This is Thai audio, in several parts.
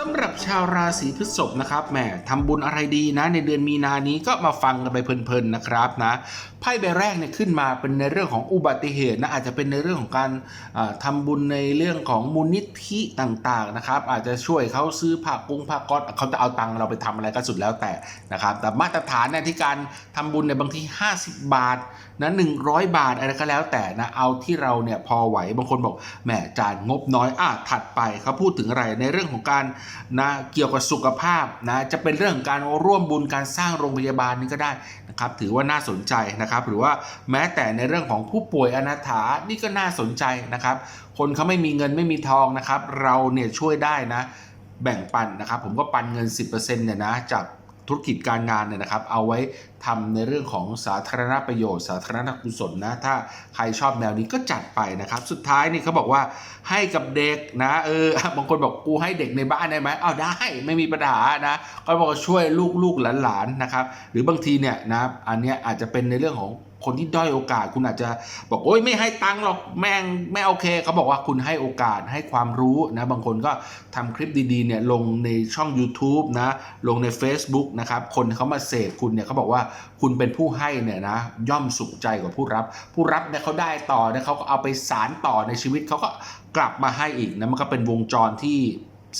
สำหรับชาวราศีพฤษภนะครับแหมทำบุญอะไรดีนะ ในเดือนมีนานี้ก็มาฟังกันไปเพลินๆนะครับนะไพ่ใบแรกเนี่ยขึ้นมาเป็นในเรื่องของอุบัติเหตุนะอาจจะเป็นในเรื่องของการอ่าทำบุญในเรื่องของมูลนิธิต่างๆนะครับ อาจจะช่วยเขาซื้อผ้ากุ้งผ้าก๊อตเขาจะเอาตังค์เราไปทำอะไรก็สุดแล้วแต่นะครับ แต่มาตรฐานเนี่ยที่การทำบุญเนี่ยบางที50 บาทนะ100บาทอะไรก็แล้วแต่นะเอาที่เราเนี่ยพอไหวบางคนบอกแหมจานงบน้อยอะถัดไปเขาพูดถึงอะไรในเรื่องของการนะเกี่ยวกับสุขภาพนะจะเป็นเรื่องการร่วมบุญการสร้างโรงพยาบาลนี่ก็ได้นะครับถือว่าน่าสนใจนะครับ หรือว่าแม้แต่ในเรื่องของผู้ป่วยอนาถานี่ก็น่าสนใจนะครับ คนเขาไม่มีเงินไม่มีทองนะครับ เราเนี่ยช่วยได้นะแบ่งปันนะครับ ผมก็ปันเงิน 10%เนี่ยนะจาก ธุรกิจการงานเนี่ยนะครับ เอาไว้ทำในเรื่องของสาธารณประโยชน์ สาธารณกุศลนะ ถ้าใครชอบแนวนี้ก็จัดไปนะครับ สุดท้ายนี่เขาบอกว่าให้กับเด็กนะ เออ บางคนบอกกูให้เด็กในบ้านได้ไหมเอาได้ ไม่มีปัญหานะ ก็บอกว่าช่วยลูกลูกหลานๆนะครับ หรือบางทีเนี่ยนะ อันเนี้ยอาจจะเป็นในเรื่องของ คนที่ด้อยโอกาส คุณอาจจะบอกโอ้ยไม่ให้ตังค์หรอกแม่งไม่โอเคเขาบอกว่าคุณให้โอกาสให้ความรู้นะบางคนก็ทำคลิปดีๆเนี่ยลงในช่อง YouTube นะลงใน Facebook นะครับคนเขามาเสพคุณเนี่ยเขาบอกว่าคุณเป็นผู้ให้เนี่ยนะย่อมสุขใจกว่าผู้รับ ผู้รับเนี่ยเขาได้ต่อเนี่ยเขาก็เอาไปสารต่อในชีวิตเขาก็กลับมาให้อีกนะมันก็เป็นวงจรที่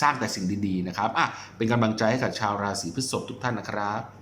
สร้างแต่สิ่งดีๆนะครับอะเป็นกำลังใจให้กับชาวราศีพฤษภทุกท่านนะครับ